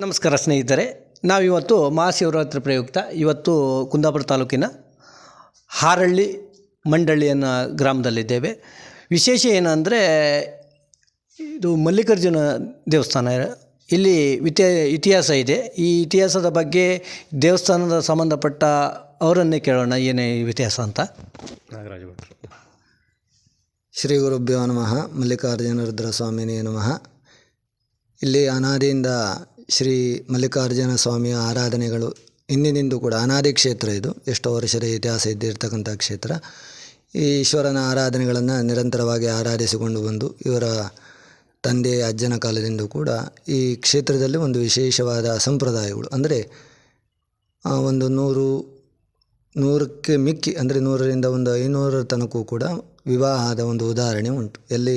ನಮಸ್ಕಾರ ಸ್ನೇಹಿತರೆ ನಾವಿವತ್ತು ಮಹಾಶಿವರಾತ್ರಿ ಪ್ರಯುಕ್ತ ಇವತ್ತು ಕುಂದಾಪುರ ತಾಲೂಕಿನ ಹಾರಳ್ಳಿ ಮಂಡಳ್ಳಿ ಅನ್ನೋ ಗ್ರಾಮದಲ್ಲಿದ್ದೇವೆ. ವಿಶೇಷ ಏನಂದರೆ ಇದು ಮಲ್ಲಿಕಾರ್ಜುನ ದೇವಸ್ಥಾನ. ಇಲ್ಲಿ ವಿತಿ ಇತಿಹಾಸ ಇದೆ. ಈ ಇತಿಹಾಸದ ಬಗ್ಗೆ ದೇವಸ್ಥಾನದ ಸಂಬಂಧಪಟ್ಟ ಅವರನ್ನೇ ಕೇಳೋಣ ಏನೇ ಇತಿಹಾಸ ಅಂತ. ನಾಗರಾಜ ಭಟ್ರು ಶ್ರೀ ಗುರುಭ್ಯೋ ನಮಃ ಮಲ್ಲಿಕಾರ್ಜುನ ರುದ್ರ ಸ್ವಾಮಿನೇ ನಮಃ. ಇಲ್ಲಿ ಅನಾದಿಯಿಂದ ಶ್ರೀ ಮಲ್ಲಿಕಾರ್ಜುನ ಸ್ವಾಮಿಯ ಆರಾಧನೆಗಳು ಇಂದಿನಿಂದ ಕೂಡ ಅನಾದಿ ಕ್ಷೇತ್ರ ಇದು. ಎಷ್ಟೋ ವರ್ಷದ ಇತಿಹಾಸ ಇದ್ದಿರ್ತಕ್ಕಂಥ ಕ್ಷೇತ್ರ. ಈ ಈಶ್ವರನ ಆರಾಧನೆಗಳನ್ನು ನಿರಂತರವಾಗಿ ಆರಾಧಿಸಿಕೊಂಡು ಬಂದು ಇವರ ತಂದೆ, ಅಜ್ಜನ ಕಾಲದಿಂದ ಕೂಡ ಈ ಕ್ಷೇತ್ರದಲ್ಲಿ ಒಂದು ವಿಶೇಷವಾದ ಸಂಪ್ರದಾಯಗಳು. ಅಂದರೆ ಒಂದು ನೂರು ನೂರಕ್ಕೆ ಮಿಕ್ಕಿ, ಅಂದರೆ ನೂರರಿಂದ ಒಂದು ಐನೂರರ ತನಕವೂ ಕೂಡ ವಿವಾಹದ ಒಂದು ಉದಾಹರಣೆ ಉಂಟು. ಎಲ್ಲಿ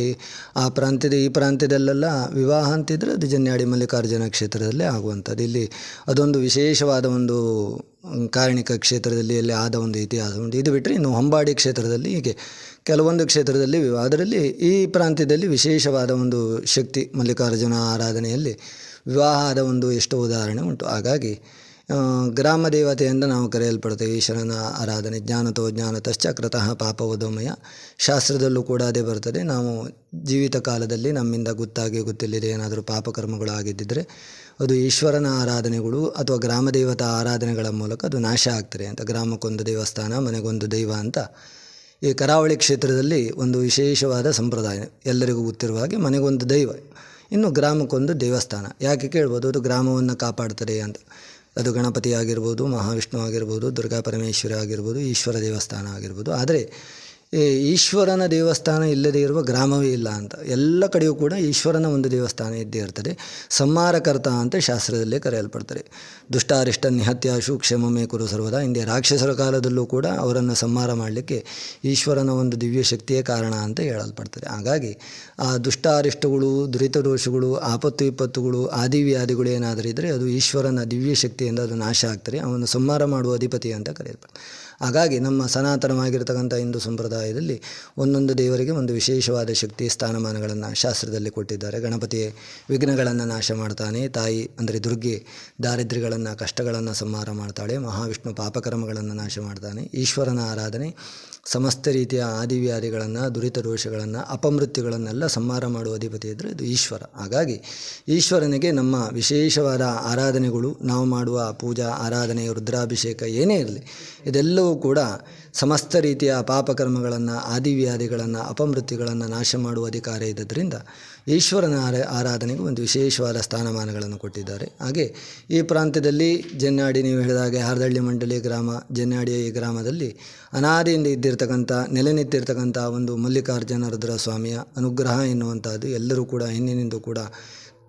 ಆ ಪ್ರಾಂತ್ಯದ, ಈ ಪ್ರಾಂತ್ಯದಲ್ಲೆಲ್ಲ ವಿವಾಹ ಅಂತಿದ್ರೆ ಅದು ಜನ್ಯಾಡಿ ಮಲ್ಲಿಕಾರ್ಜುನ ಕ್ಷೇತ್ರದಲ್ಲೇ ಆಗುವಂಥದ್ದು. ಇಲ್ಲಿ ಅದೊಂದು ವಿಶೇಷವಾದ ಒಂದು ಕಾರಣಿಕ ಕ್ಷೇತ್ರದಲ್ಲಿ ಅಲ್ಲಿ ಆದ ಒಂದು ಇತಿಹಾಸ ಉಂಟು. ಇದು ಬಿಟ್ಟರೆ ಇನ್ನು ಹೊಂಬಾಡಿ ಕ್ಷೇತ್ರದಲ್ಲಿ ಹೀಗೆ ಕೆಲವೊಂದು ಕ್ಷೇತ್ರದಲ್ಲಿ ಅದರಲ್ಲಿ ಈ ಪ್ರಾಂತ್ಯದಲ್ಲಿ ವಿಶೇಷವಾದ ಒಂದು ಶಕ್ತಿ ಮಲ್ಲಿಕಾರ್ಜುನ ಆರಾಧನೆಯಲ್ಲಿ ವಿವಾಹದ ಒಂದು ಎಷ್ಟೋ ಉದಾಹರಣೆ ಉಂಟು. ಹಾಗಾಗಿ ಗ್ರಾಮ ದೇವತೆಯಿಂದ ನಾವು ಕರೆಯಲ್ಪಡ್ತೇವೆ ಈಶ್ವರನ ಆರಾಧನೆ, ಜ್ಞಾನತೋ ಜ್ಞಾನತಶ್ಚ ಕೃತಃ ಪಾಪವಧೋಮಯ. ಶಾಸ್ತ್ರದಲ್ಲೂ ಕೂಡ ಅದೇ ಬರ್ತದೆ ನಾವು ಜೀವಿತ ಕಾಲದಲ್ಲಿ ನಮ್ಮಿಂದ ಗೊತ್ತಾಗಿ ಗೊತ್ತಿಲ್ಲದೆ ಏನಾದರೂ ಪಾಪಕರ್ಮಗಳು ಆಗಿದ್ದಿದ್ರೆ ಅದು ಈಶ್ವರನ ಆರಾಧನೆಗಳು ಅಥವಾ ಗ್ರಾಮ ದೇವತಾ ಆರಾಧನೆಗಳ ಮೂಲಕ ಅದು ನಾಶ ಆಗ್ತದೆ ಅಂತ. ಗ್ರಾಮಕ್ಕೊಂದು ದೇವಸ್ಥಾನ, ಮನೆಗೊಂದು ದೈವ ಅಂತ ಈ ಕರಾವಳಿ ಕ್ಷೇತ್ರದಲ್ಲಿ ಒಂದು ವಿಶೇಷವಾದ ಸಂಪ್ರದಾಯ. ಎಲ್ಲರಿಗೂ ಗೊತ್ತಿರುವ ಹಾಗೆ ಮನೆಗೊಂದು ದೈವ, ಇನ್ನು ಗ್ರಾಮಕ್ಕೊಂದು ದೇವಸ್ಥಾನ. ಯಾಕೆ ಕೇಳ್ಬೋದು? ಅದು ಗ್ರಾಮವನ್ನು ಕಾಪಾಡ್ತದೆ ಅಂತ. ಅದು ಗಣಪತಿ ಆಗಿರ್ಬೋದು ಮಹಾವಿಷ್ಣು ಆಗಿರ್ಬೋದು ದುರ್ಗಾ ಪರಮೇಶ್ವರಿ ಆಗಿರ್ಬೋದು ಈಶ್ವರ ದೇವಸ್ಥಾನ ಆಗಿರ್ಬೋದು. ಆದರೆ ಈಶ್ವರನ ದೇವಸ್ಥಾನ ಇಲ್ಲದೇ ಇರುವ ಗ್ರಾಮವೇ ಇಲ್ಲ ಅಂತ. ಎಲ್ಲ ಕಡೆಯೂ ಕೂಡ ಈಶ್ವರನ ಒಂದು ದೇವಸ್ಥಾನ ಇದ್ದೇ ಇರ್ತದೆ. ಸಂಹಾರಕರ್ತ ಅಂತ ಶಾಸ್ತ್ರದಲ್ಲೇ ಕರೆಯಲ್ಪಡ್ತಾರೆ. ದುಷ್ಟಾರಿಷ್ಟ ನಿಹತ್ಯಾಶು ಕ್ಷಮಮೇ ಕುರು ಸರ್ವದಾ. ಹಿಂದೆ ರಾಕ್ಷಸರ ಕಾಲದಲ್ಲೂ ಕೂಡ ಅವರನ್ನು ಸಂಹಾರ ಮಾಡಲಿಕ್ಕೆ ಈಶ್ವರನ ಒಂದು ದಿವ್ಯ ಶಕ್ತಿಯೇ ಕಾರಣ ಅಂತ ಹೇಳಲ್ಪಡ್ತಾರೆ. ಹಾಗಾಗಿ ಆ ದುಷ್ಟಾರಿಷ್ಟಗಳು ದುರಿತ ದೋಷಗಳು ಆಪತ್ತು ವಿಪತ್ತುಗಳು ಆದಿವ್ಯಾಧಿಗಳು ಏನಾದರೂ ಇದ್ದರೆ ಅದು ಈಶ್ವರನ ದಿವ್ಯ ಶಕ್ತಿಯಿಂದ ಅದು ನಾಶ ಆಗ್ತಾರೆ ಅವನು ಸಂಹಾರ ಮಾಡುವ ಅಧಿಪತಿ ಅಂತ ಕರೆಯಲ್ಪಡ್ತಾರೆ. ಹಾಗಾಗಿ ನಮ್ಮ ಸನಾತನವಾಗಿರ್ತಕ್ಕಂಥ ಹಿಂದೂ ಸಂಪ್ರದಾಯದಲ್ಲಿ ಒಂದೊಂದು ದೇವರಿಗೆ ಒಂದು ವಿಶೇಷವಾದ ಶಕ್ತಿ ಸ್ಥಾನಮಾನಗಳನ್ನು ಶಾಸ್ತ್ರದಲ್ಲಿ ಕೊಟ್ಟಿದ್ದಾರೆ. ಗಣಪತಿ ವಿಘ್ನಗಳನ್ನು ನಾಶ ಮಾಡ್ತಾನೆ, ತಾಯಿ ಅಂದರೆ ದುರ್ಗೆ ದಾರಿದ್ರ್ಯಗಳನ್ನು, ಕಷ್ಟಗಳನ್ನು ಸಂಹಾರ ಮಾಡ್ತಾಳೆ, ಮಹಾವಿಷ್ಣು ಪಾಪಕರ್ಮಗಳನ್ನು ನಾಶ ಮಾಡ್ತಾನೆ, ಈಶ್ವರನ ಆರಾಧನೆ, ಸಮಸ್ತ ರೀತಿಯ ಆದಿವ್ಯಾಧಿಗಳನ್ನು, ದುರಿತ ದೋಷಗಳನ್ನು, ಅಪಮೃತ್ಯುಗಳನ್ನೆಲ್ಲ ಸಂಹಾರ ಮಾಡುವ ಅಧಿಪತಿ ಇದ್ದರೆ ಇದು ಈಶ್ವರ. ಹಾಗಾಗಿ ಈಶ್ವರನಿಗೆ ನಮ್ಮ ವಿಶೇಷವಾದ ಆರಾಧನೆಗಳು, ನಾವು ಮಾಡುವ ಪೂಜಾ, ಆರಾಧನೆ, ರುದ್ರಾಭಿಷೇಕ ಏನೇ ಇರಲಿ, ಇದೆಲ್ಲವೂ ಕೂಡ ಸಮಸ್ತ ರೀತಿಯ ಪಾಪಕರ್ಮಗಳನ್ನು, ಆದಿವ್ಯಾಧಿಗಳನ್ನು, ಅಪಮೃತ್ಯುಗಳನ್ನು ನಾಶ ಮಾಡುವ ಅಧಿಕಾರ ಇದ್ದರಿಂದ ಈಶ್ವರನ ಆರ, ಆರಾಧನೆಗೆ ಒಂದು ವಿಶೇಷವಾದ ಸ್ಥಾನಮಾನಗಳನ್ನು ಕೊಟ್ಟಿದ್ದಾರೆ. ಹಾಗೆ ಈ ಪ್ರಾಂತ್ಯದಲ್ಲಿ ಜನ್ನಾಡಿ ನೀವು ಹೇಳಿದ ಹಾಗೆ ಹಾರದಳ್ಳಿ ಮಂಡಳಿ ಗ್ರಾಮ, ಜನ್ನಾಡಿಯ ಈ ಗ್ರಾಮದಲ್ಲಿ ಅನಾದಿಯಿಂದ ಇದ್ದಿರ್ತಕ್ಕಂಥ ನೆಲೆ ನಿಂತಿರ್ತಕ್ಕಂಥ ಒಂದು ಮಲ್ಲಿಕಾರ್ಜುನ ರುದ್ರ ಸ್ವಾಮಿಯ ಅನುಗ್ರಹ ಎನ್ನುವಂಥದ್ದು ಎಲ್ಲರೂ ಕೂಡ ಹಿಂದಿನಿಂದ ಕೂಡ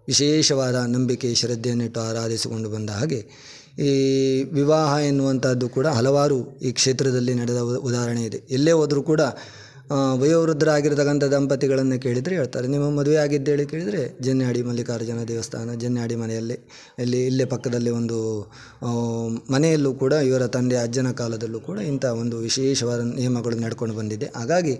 ವಿಶೇಷವಾದ ನಂಬಿಕೆ, ಶ್ರದ್ಧೆಯನ್ನಿಟ್ಟು ಆರಾಧಿಸಿಕೊಂಡು ಬಂದ ಹಾಗೆ ಈ ವಿವಾಹ ಎನ್ನುವಂಥದ್ದು ಕೂಡ ಹಲವಾರು ಈ ಕ್ಷೇತ್ರದಲ್ಲಿ ನಡೆದ ಉದಾಹರಣೆ ಇದೆ. ಎಲ್ಲೇ ಹೋದರೂ ಕೂಡ ವಯೋವೃದ್ಧರಾಗಿರ್ತಕ್ಕಂಥ ದಂಪತಿಗಳನ್ನು ಕೇಳಿದರೆ ಹೇಳ್ತಾರೆ. ನಿಮ್ಮ ಮದುವೆ ಆಗಿದ್ದೇಳಿ ಕೇಳಿದರೆ ಜನ್ಯಾಡಿ ಮಲ್ಲಿಕಾರ್ಜುನ ದೇವಸ್ಥಾನ ಜನ್ಯಾಡಿ ಮನೆಯಲ್ಲಿ, ಇಲ್ಲಿ, ಇಲ್ಲೇ ಪಕ್ಕದಲ್ಲಿ ಒಂದು ಮನೆಯಲ್ಲೂ ಕೂಡ ಇವರ ತಂದೆ ಅಜ್ಜನ ಕಾಲದಲ್ಲೂ ಕೂಡ ಇಂಥ ಒಂದು ವಿಶೇಷವಾದ ನಿಯಮಗಳು ನಡ್ಕೊಂಡು ಬಂದಿದೆ. ಹಾಗಾಗಿ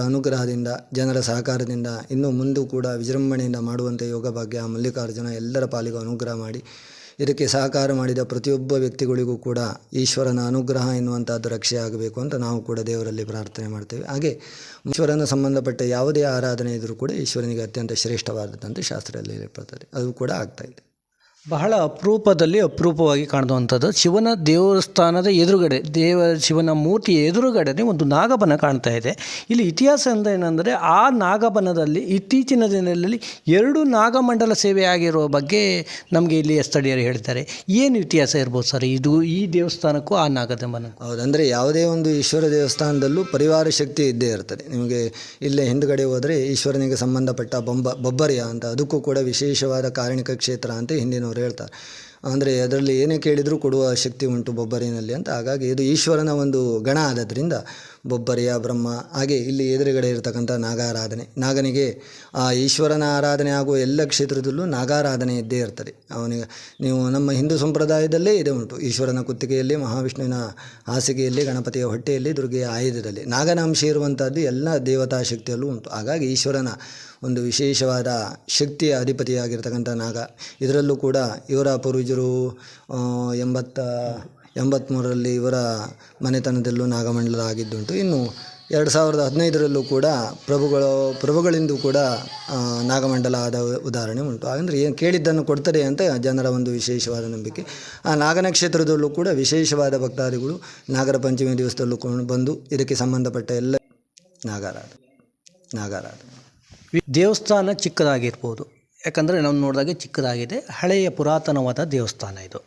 ಅನುಗ್ರಹದಿಂದ, ಜನರ ಸಹಕಾರದಿಂದ, ಇನ್ನು ಮುಂದೂ ಕೂಡ ವಿಜೃಂಭಣೆಯಿಂದ ಮಾಡುವಂತೆ ಯೋಗ ಭಾಗ್ಯ ಮಲ್ಲಿಕಾರ್ಜುನ ಎಲ್ಲರ ಪಾಲಿಗೂ ಅನುಗ್ರಹ ಮಾಡಿ. ಇದಕ್ಕೆ ಸಹಕಾರ ಮಾಡಿದ ಪ್ರತಿಯೊಬ್ಬ ವ್ಯಕ್ತಿಗಳಿಗೂ ಕೂಡ ಈಶ್ವರನ ಅನುಗ್ರಹ ಎನ್ನುವಂಥದ್ದು ರಕ್ಷೆ ಆಗಬೇಕು ಅಂತ ನಾವು ಕೂಡ ದೇವರಲ್ಲಿ ಪ್ರಾರ್ಥನೆ ಮಾಡ್ತೇವೆ. ಹಾಗೆ ಈಶ್ವರನ ಸಂಬಂಧಪಟ್ಟ ಯಾವುದೇ ಆರಾಧನೆ ಇದ್ದರೂ ಕೂಡ ಈಶ್ವರನಿಗೆ ಅತ್ಯಂತ ಶ್ರೇಷ್ಠವಾದದ್ದಂತೆ ಶಾಸ್ತ್ರದಲ್ಲಿ ಹೇಳ್ಪಡ್ತದೆ ಅದು ಕೂಡ ಆಗ್ತಾ ಇದೆ. ಬಹಳ ಅಪರೂಪದಲ್ಲಿ ಅಪರೂಪವಾಗಿ ಕಾಣುವಂಥದ್ದು. ಶಿವನ ದೇವಸ್ಥಾನದ ಎದುರುಗಡೆ, ದೇವ, ಶಿವನ ಮೂರ್ತಿಯ ಎದುರುಗಡೆನೇ ಒಂದು ನಾಗಬನ ಕಾಣ್ತಾ ಇದೆ. ಇಲ್ಲಿ ಇತಿಹಾಸ ಅಂತ ಏನಂದರೆ, ಆ ನಾಗಬನದಲ್ಲಿ ಇತ್ತೀಚಿನ ದಿನಗಳಲ್ಲಿ ಎರಡು ನಾಗಮಂಡಲ ಸೇವೆ ಆಗಿರೋ ಬಗ್ಗೆ ನಮಗೆ ಇಲ್ಲಿ ಸ್ಥಳೀಯರು ಹೇಳ್ತಾರೆ. ಏನು ಇತಿಹಾಸ ಇರ್ಬೋದು ಸರ್? ಇದು ಈ ದೇವಸ್ಥಾನಕ್ಕೂ, ಆ ನಾಗದಮನ ಹೌದು ಅಂದರೆ ಯಾವುದೇ ಒಂದು ಈಶ್ವರ ದೇವಸ್ಥಾನದಲ್ಲೂ ಪರಿವಾರ ಶಕ್ತಿ ಇದ್ದೇ ಇರ್ತದೆ. ನಿಮಗೆ ಇಲ್ಲೇ ಹಿಂದುಗಡೆ ಹೋದರೆ ಈಶ್ವರನಿಗೆ ಸಂಬಂಧಪಟ್ಟ ಬೊಂಬ, ಬೊಬ್ಬರಿಯ ಅಂತ, ಅದಕ್ಕೂ ಕೂಡ ವಿಶೇಷವಾದ ಕಾರಣಿಕ ಕ್ಷೇತ್ರ ಅಂತ ಹಿಂದಿನವರು ಹೇಳ್ತಾರೆ. ಅಂದರೆ ಅದರಲ್ಲಿ ಏನೇ ಕೇಳಿದರೂ ಕೊಡುವ ಶಕ್ತಿ ಉಂಟು ಬೊಬ್ಬರಿನಲ್ಲಿ ಅಂತ. ಹಾಗಾಗಿ ಇದು ಈಶ್ವರನ ಒಂದು ಗಣ ಆದದ್ರಿಂದ ಬೊಬ್ಬರಿಯ ಬ್ರಹ್ಮ, ಹಾಗೆ ಇಲ್ಲಿ ಎದುರುಗಡೆ ಇರತಕ್ಕಂಥ ನಾಗಾರಾಧನೆ. ನಾಗನಿಗೆ ಆ ಈಶ್ವರನ ಆರಾಧನೆ ಆಗುವ ಎಲ್ಲ ಕ್ಷೇತ್ರದಲ್ಲೂ ನಾಗಾರಾಧನೆ ಇದ್ದೇ ಇರ್ತದೆ. ಅವನಿಗೆ ನೀವು ನಮ್ಮ ಹಿಂದೂ ಸಂಪ್ರದಾಯದಲ್ಲೇ ಇದೆ ಉಂಟು. ಈಶ್ವರನ ಕುತ್ತಿಗೆಯಲ್ಲಿ, ಮಹಾವಿಷ್ಣುವಿನ ಹಾಸಿಗೆಯಲ್ಲಿ, ಗಣಪತಿಯ ಹೊಟ್ಟೆಯಲ್ಲಿ, ದುರ್ಗೆಯ ಆಯುಧದಲ್ಲಿ ನಾಗನಾಂಶ ಇರುವಂಥದ್ದು ಎಲ್ಲ ದೇವತಾ ಶಕ್ತಿಯಲ್ಲೂ ಉಂಟು. ಹಾಗಾಗಿ ಈಶ್ವರನ ಒಂದು ವಿಶೇಷವಾದ ಶಕ್ತಿಯ ಅಧಿಪತಿಯಾಗಿರ್ತಕ್ಕಂಥ ನಾಗ. ಇದರಲ್ಲೂ ಕೂಡ ಇವರ ಪೂರ್ವಜರು ಎಂಬತ್ತ ಎಂಬತ್ತ್ಮೂರರಲ್ಲಿ ಇವರ ಮನೆತನದಲ್ಲೂ ನಾಗಮಂಡಲ ಆಗಿದ್ದುಂಟು ಇನ್ನು ಎರಡು ಸಾವಿರದ ಹದಿನೈದರಲ್ಲೂ ಕೂಡ ಪ್ರಭುಗಳು, ಪ್ರಭುಗಳಿಂದ ಕೂಡ ನಾಗಮಂಡಲ ಆದ ಉದಾಹರಣೆ ಉಂಟು. ಅಂದರೆ ಏನು ಕೇಳಿದ್ದನ್ನು ಕೊಡ್ತಾರೆ ಅಂತ ಜನರ ಒಂದು ವಿಶೇಷವಾದ ನಂಬಿಕೆ. ಆ ನಾಗನ ಕ್ಷೇತ್ರದಲ್ಲೂ ಕೂಡ ವಿಶೇಷವಾದ ಭಕ್ತಾದಿಗಳು ನಾಗರ ಪಂಚಮಿ ದಿವಸದಲ್ಲೂ ಬಂದು ಇದಕ್ಕೆ ಸಂಬಂಧಪಟ್ಟ ಎಲ್ಲ ನಾಗಾರಾಧ ನಾಗಾರಾಧ ದೇವಸ್ಥಾನ ಚಿಕ್ಕದಾಗಿರ್ಬೋದು. ಯಾಕಂದರೆ ನಾವು ನೋಡಿದಾಗೆ ಚಿಕ್ಕದಾಗಿದೆ, ಹಳೆಯ ಪುರಾತನವಾದ ದೇವಸ್ಥಾನ ಇದು.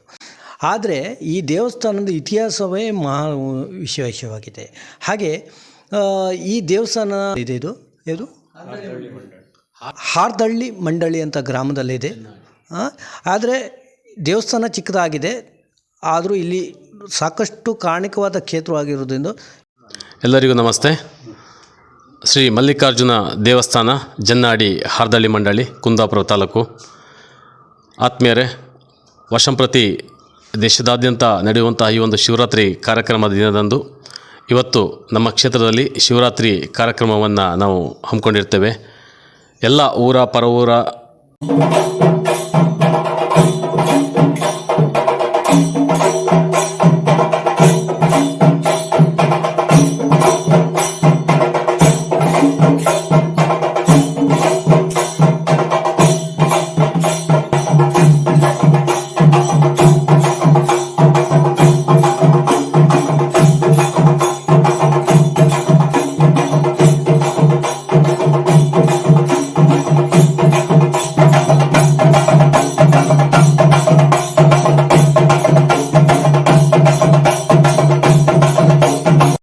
ಆದರೆ ಈ ದೇವಸ್ಥಾನದ ಇತಿಹಾಸವೇ ಮಹಾ ವಿಶೇಷವಾಗಿದೆ. ಹಾಗೆ ಈ ದೇವಸ್ಥಾನ ಇದೆ ಇದು? ಇದು ಹಾರ್ದಳ್ಳಿ ಮಂಡಳಿ ಅಂತ ಗ್ರಾಮದಲ್ಲಿದೆ. ಆದರೆ ದೇವಸ್ಥಾನ ಚಿಕ್ಕದಾಗಿದೆ, ಆದರೂ ಇಲ್ಲಿ ಸಾಕಷ್ಟು ಕಾಣಿಕವಾದ ಕ್ಷೇತ್ರವಾಗಿರೋದ್ರಿಂದ ಎಲ್ಲರಿಗೂ ನಮಸ್ತೆ. ಶ್ರೀ ಮಲ್ಲಿಕಾರ್ಜುನ ದೇವಸ್ಥಾನ, ಜನ್ನಾಡಿ ಹಾರ್ದಳ್ಳಿ ಮಂಡಳಿ, ಕುಂದಾಪುರ ತಾಲೂಕು. ಆತ್ಮೀಯರೇ ವರ್ಷಂಪ್ರತಿ ದೇಶದಾದ್ಯಂತ ನಡೆಯುವಂತಹ ಈ ಒಂದು ಶಿವರಾತ್ರಿ ಕಾರ್ಯಕ್ರಮದ ದಿನದಂದು ಇವತ್ತು ನಮ್ಮ ಕ್ಷೇತ್ರದಲ್ಲಿ ಶಿವರಾತ್ರಿ ಕಾರ್ಯಕ್ರಮವನ್ನು ನಾವು ಹಮ್ಮಿಕೊಂಡಿರ್ತೇವೆ. ಎಲ್ಲ ಊರ ಪರವೂರ